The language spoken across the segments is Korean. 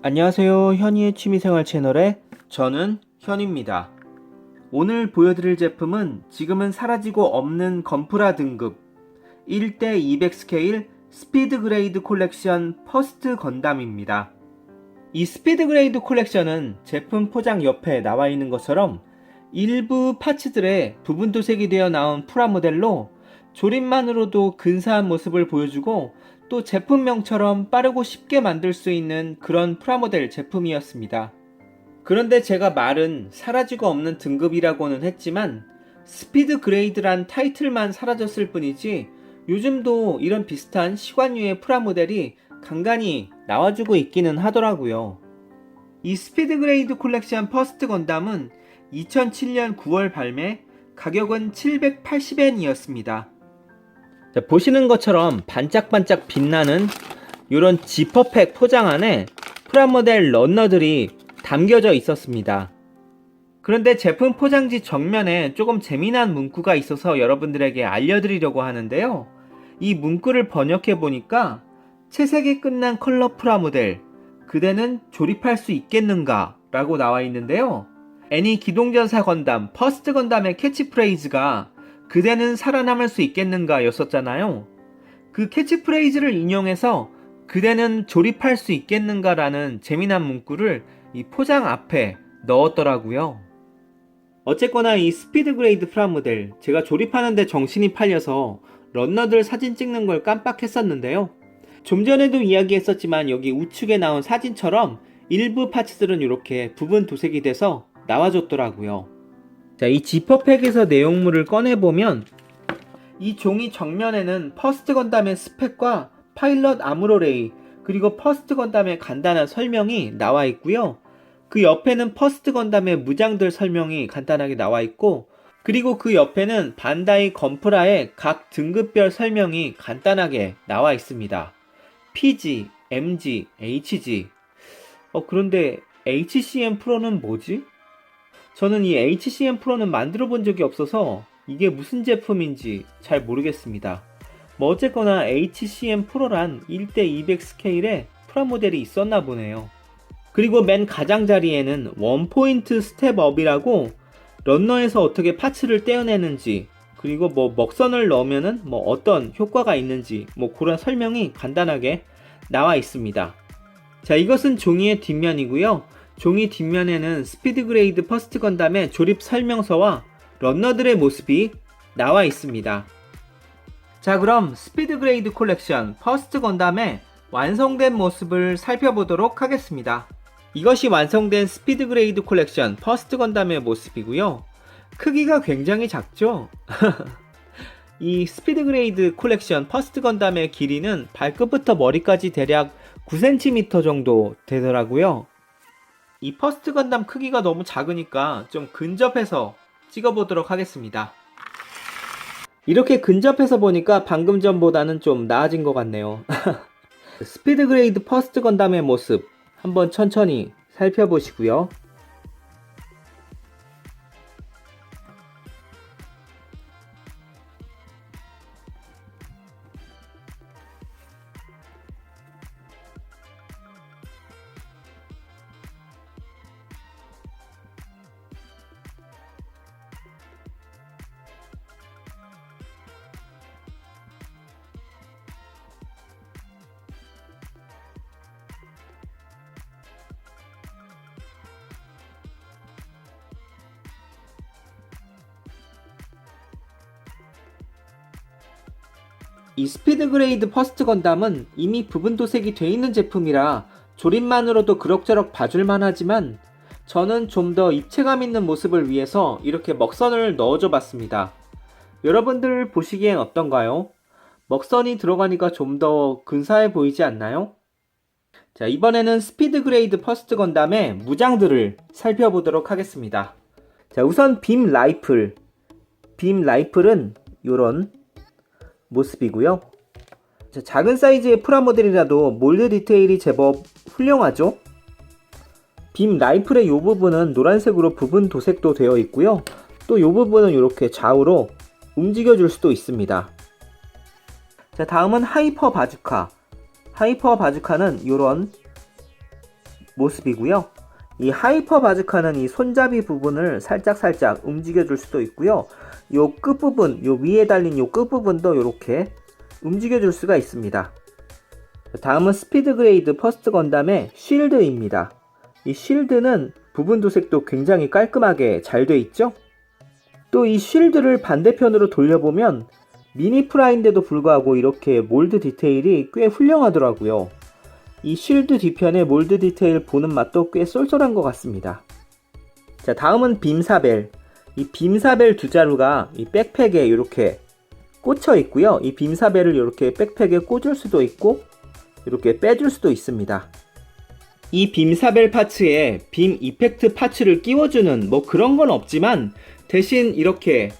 안녕하세요. 현이의 취미생활 채널의 저는 현입니다. 오늘 보여드릴 제품은 지금은 사라지고 없는 건프라 등급 1대 200 스케일 스피드 그레이드 콜렉션 퍼스트 건담입니다. 이 스피드 그레이드 콜렉션은 제품 포장 옆에 나와 있는 것처럼 일부 파츠들의 부분 도색이 되어 나온 프라 모델로 조립만으로도 근사한 모습을 보여주고 또 제품명처럼 빠르고 쉽게 만들 수 있는 그런 프라모델 제품이었습니다. 그런데 제가 말은 사라지고 없는 등급이라고는 했지만 스피드 그레이드란 타이틀만 사라졌을 뿐이지 요즘도 이런 비슷한 시관유의 프라모델이 간간히 나와주고 있기는 하더라고요. 이 스피드 그레이드 콜렉션 퍼스트 건담은 2007년 9월 발매, 가격은 780엔이었습니다. 보시는 것처럼 반짝반짝 빛나는 이런 지퍼팩 포장 안에 프라모델 런너들이 담겨져 있었습니다. 그런데 제품 포장지 정면에 조금 재미난 문구가 있어서 여러분들에게 알려드리려고 하는데요. 이 문구를 번역해 보니까 채색이 끝난 컬러 프라모델 그대는 조립할 수 있겠는가 라고 나와 있는데요. 애니 기동전사 건담 퍼스트 건담의 캐치프레이즈가 그대는 살아남을 수 있겠는가 였었잖아요. 그 캐치프레이즈를 인용해서 그대는 조립할 수 있겠는가 라는 재미난 문구를 이 포장 앞에 넣었더라고요. 어쨌거나 이 스피드 그레이드 프라모델 제가 조립하는데 정신이 팔려서 런너들 사진 찍는 걸 깜빡했었는데요. 좀 전에도 이야기했었지만 여기 우측에 나온 사진처럼 일부 파츠들은 이렇게 부분 도색이 돼서 나와줬더라고요. 자, 이 지퍼팩에서 내용물을 꺼내보면 이 종이 정면에는 퍼스트 건담의 스펙과 파일럿 아무로레이 그리고 퍼스트 건담의 간단한 설명이 나와 있고요. 그 옆에는 퍼스트 건담의 무장들 설명이 간단하게 나와 있고 그리고 그 옆에는 반다이 건프라의 각 등급별 설명이 간단하게 나와 있습니다. PG, MG, HG. 어, 그런데 HCM 프로는 뭐지? 저는 이 HCM 프로는 만들어 본 적이 없어서 이게 무슨 제품인지 잘 모르겠습니다. 뭐 어쨌거나 HCM 프로란 1대 200 스케일의 프라모델이 있었나 보네요. 그리고 맨 가장자리에는 원포인트 스텝업이라고 런너에서 어떻게 파츠를 떼어내는지 그리고 뭐 먹선을 넣으면은 뭐 어떤 효과가 있는지 뭐 그런 설명이 간단하게 나와 있습니다. 자 이것은 종이의 뒷면이고요. 종이 뒷면에는 스피드 그레이드 퍼스트 건담의 조립 설명서와 런너들의 모습이 나와 있습니다. 자 그럼 스피드 그레이드 콜렉션 퍼스트 건담의 완성된 모습을 살펴보도록 하겠습니다. 이것이 완성된 스피드 그레이드 콜렉션 퍼스트 건담의 모습이고요. 크기가 굉장히 작죠? 이 스피드 그레이드 콜렉션 퍼스트 건담의 길이는 발끝부터 머리까지 대략 9cm 정도 되더라고요. 이 퍼스트 건담 크기가 너무 작으니까 좀 근접해서 찍어보도록 하겠습니다. 이렇게 근접해서 보니까 방금 전보다는 좀 나아진 것 같네요. 스피드 그레이드 퍼스트 건담의 모습 한번 천천히 살펴보시고요. 이 스피드 그레이드 퍼스트 건담은 이미 부분 도색이 돼 있는 제품이라 조립만으로도 그럭저럭 봐줄만 하지만 저는 좀 더 입체감 있는 모습을 위해서 이렇게 먹선을 넣어줘 봤습니다. 여러분들 보시기엔 어떤가요? 먹선이 들어가니까 좀 더 근사해 보이지 않나요? 자, 이번에는 스피드 그레이드 퍼스트 건담의 무장들을 살펴보도록 하겠습니다. 자, 우선 빔 라이플. 빔 라이플은 요런 모습이고요. 자, 작은 사이즈의 프라모델이라도 몰드 디테일이 제법 훌륭하죠? 빔 라이플의 이 부분은 노란색으로 부분 도색도 되어 있고요. 또 이 부분은 이렇게 좌우로 움직여 줄 수도 있습니다. 자, 다음은 하이퍼 바주카. 하이퍼 바주카는 이런 모습이고요. 이 하이퍼 바즈카는 이 손잡이 부분을 살짝살짝 움직여 줄 수도 있고요. 요 끝부분, 요 위에 달린 요 끝부분도 이렇게 움직여 줄 수가 있습니다. 다음은 스피드 그레이드 퍼스트 건담의 쉴드입니다. 이 쉴드는 부분 도색도 굉장히 깔끔하게 잘 돼 있죠? 또 이 쉴드를 반대편으로 돌려보면 미니 프라인데도 불구하고 이렇게 몰드 디테일이 꽤 훌륭하더라고요. 이 쉴드 뒤편의 몰드 디테일 보는 맛도 꽤 쏠쏠한 것 같습니다. 자, 다음은 빔사벨. 이 빔사벨 두 자루가 이 백팩에 이렇게 꽂혀 있고요. 이 빔사벨을 이렇게 백팩에 꽂을 수도 있고 이렇게 빼줄 수도 있습니다. 이 빔사벨 파츠에 빔 이펙트 파츠를 끼워주는 뭐 그런 건 없지만 대신 이렇게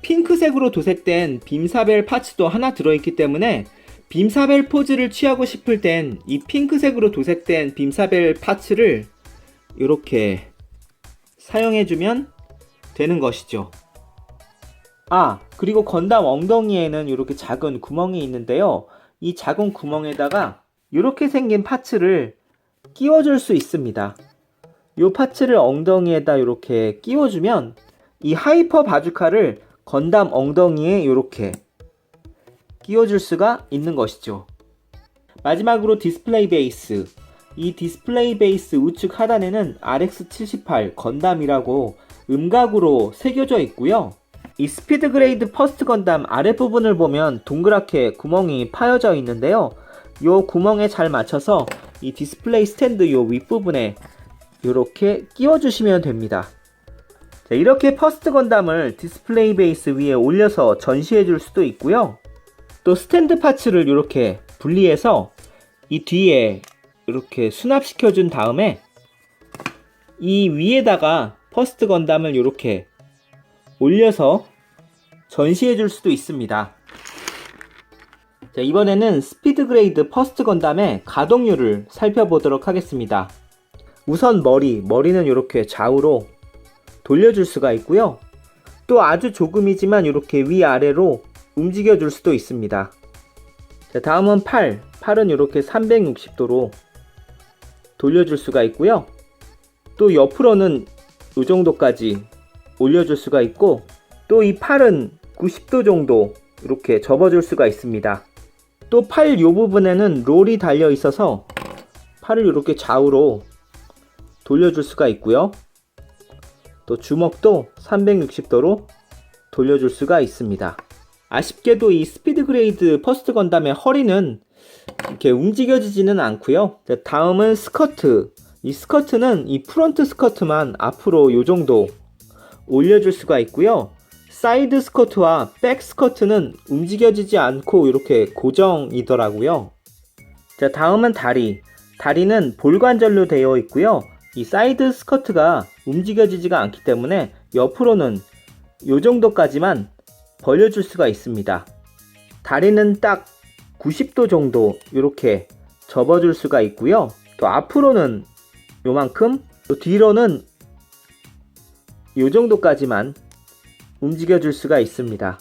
핑크색으로 도색된 빔사벨 파츠도 하나 들어있기 때문에 빔사벨 포즈를 취하고 싶을 땐 이 핑크색으로 도색된 빔사벨 파츠를 이렇게 사용해주면 되는 것이죠. 아, 그리고 건담 엉덩이에는 이렇게 작은 구멍이 있는데요. 이 작은 구멍에다가 이렇게 생긴 파츠를 끼워줄 수 있습니다. 이 파츠를 엉덩이에다 이렇게 끼워주면 이 하이퍼 바주카를 건담 엉덩이에 이렇게 끼워줄 수가 있는 것이죠. 마지막으로 디스플레이 베이스. 이 디스플레이 베이스 우측 하단에는 RX78 건담이라고 음각으로 새겨져 있고요. 이 스피드 그레이드 퍼스트 건담 아랫부분을 보면 동그랗게 구멍이 파여져 있는데요. 요 구멍에 잘 맞춰서 이 디스플레이 스탠드 요 윗부분에 이렇게 끼워주시면 됩니다. 자, 이렇게 퍼스트 건담을 디스플레이 베이스 위에 올려서 전시해 줄 수도 있고요. 또 스탠드 파츠를 이렇게 분리해서 이 뒤에 이렇게 수납시켜 준 다음에 이 위에다가 퍼스트 건담을 이렇게 올려서 전시해 줄 수도 있습니다. 자, 이번에는 스피드 그레이드 퍼스트 건담의 가동률을 살펴보도록 하겠습니다. 우선 머리, 머리는 이렇게 좌우로 돌려줄 수가 있고요. 또 아주 조금이지만 이렇게 위아래로 움직여 줄 수도 있습니다. 자, 다음은 팔. 팔은 이렇게 360도로 돌려줄 수가 있고요. 또 옆으로는 이 정도까지 올려줄 수가 있고 또 이 팔은 90도 정도 이렇게 접어줄 수가 있습니다. 또 팔 요 부분에는 롤이 달려 있어서 팔을 이렇게 좌우로 돌려줄 수가 있고요. 또 주먹도 360도로 돌려줄 수가 있습니다. 아쉽게도 이 스피드 그레이드 퍼스트 건담의 허리는 이렇게 움직여지지는 않고요. 자, 다음은 스커트. 이 스커트는 이 프론트 스커트만 앞으로 요 정도 올려줄 수가 있고요. 사이드 스커트와 백 스커트는 움직여지지 않고 이렇게 고정이더라고요. 자, 다음은 다리. 다리는 볼관절로 되어 있고요. 이 사이드 스커트가 움직여지지가 않기 때문에 옆으로는 요 정도까지만 벌려줄 수가 있습니다. 다리는 딱 90도 정도 이렇게 접어줄 수가 있고요. 또 앞으로는 요만큼, 또 뒤로는 요 정도까지만 움직여 줄 수가 있습니다.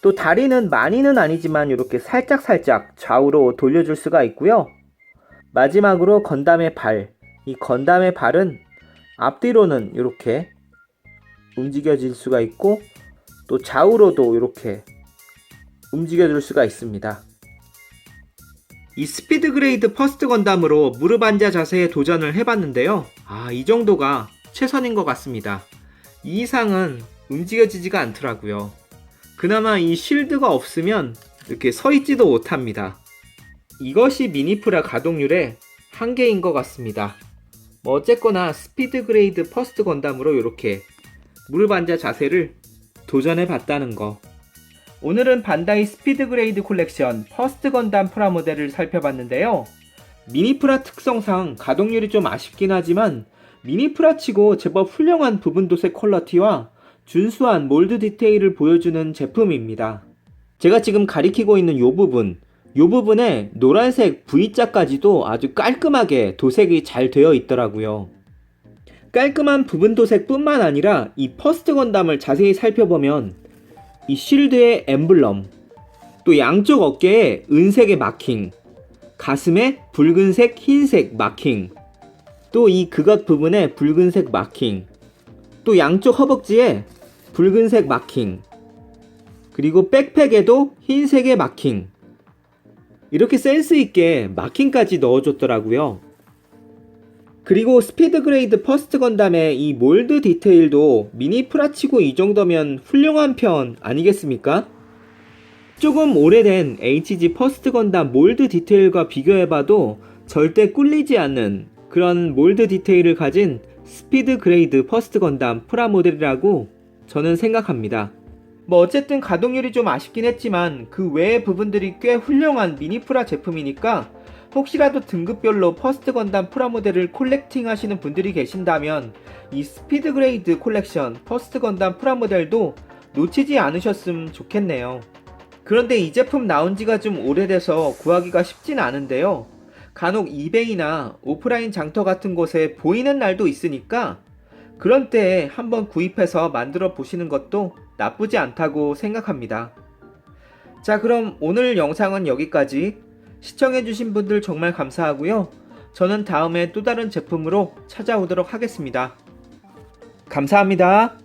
또 다리는 많이는 아니지만 이렇게 살짝살짝 좌우로 돌려줄 수가 있고요. 마지막으로 건담의 발. 이 건담의 발은 앞뒤로는 이렇게 움직여질 수가 있고 또 좌우로도 이렇게 움직여줄 수가 있습니다. 이 스피드 그레이드 퍼스트 건담으로 무릎 앉아 자세에 도전을 해봤는데요. 아, 이 정도가 최선인 것 같습니다. 이 이상은 움직여지지가 않더라고요. 그나마 이 쉴드가 없으면 이렇게 서 있지도 못합니다. 이것이 미니프라 가동률의 한계인 것 같습니다. 뭐 어쨌거나 스피드 그레이드 퍼스트 건담으로 이렇게 무릎 앉아 자세를 도전해 봤다는 거. 오늘은 반다이 스피드 그레이드 콜렉션 퍼스트 건담 프라모델을 살펴봤는데요. 미니프라 특성상 가동률이 좀 아쉽긴 하지만 미니프라 치고 제법 훌륭한 부분 도색 퀄러티와 준수한 몰드 디테일을 보여주는 제품입니다. 제가 지금 가리키고 있는 이 부분, 이 부분에 노란색 V자까지도 아주 깔끔하게 도색이 잘 되어 있더라고요. 깔끔한 부분 도색뿐만 아니라 이 퍼스트 건담을 자세히 살펴보면 이 쉴드의 엠블럼, 또 양쪽 어깨에 은색의 마킹, 가슴에 붉은색, 흰색 마킹, 또 이 극악 부분에 붉은색 마킹. 또 양쪽 허벅지에 붉은색 마킹. 그리고 백팩에도 흰색의 마킹. 이렇게 센스 있게 마킹까지 넣어줬더라고요. 그리고 스피드 그레이드 퍼스트 건담의 이 몰드 디테일도 미니 프라치고 이 정도면 훌륭한 편 아니겠습니까? 조금 오래된 HG 퍼스트 건담 몰드 디테일과 비교해봐도 절대 꿀리지 않는 그런 몰드 디테일을 가진 스피드 그레이드 퍼스트 건담 프라모델이라고 저는 생각합니다. 뭐 어쨌든 가동률이 좀 아쉽긴 했지만 그 외의 부분들이 꽤 훌륭한 미니프라 제품이니까 혹시라도 등급별로 퍼스트 건담 프라모델을 콜렉팅 하시는 분들이 계신다면 이 스피드 그레이드 콜렉션 퍼스트 건담 프라모델도 놓치지 않으셨으면 좋겠네요. 그런데 이 제품 나온 지가 좀 오래돼서 구하기가 쉽진 않은데요. 간혹 이베이나 오프라인 장터 같은 곳에 보이는 날도 있으니까 그런 때에 한번 구입해서 만들어 보시는 것도 나쁘지 않다고 생각합니다. 자, 그럼 오늘 영상은 여기까지. 시청해주신 분들 정말 감사하고요. 저는 다음에 또 다른 제품으로 찾아오도록 하겠습니다. 감사합니다.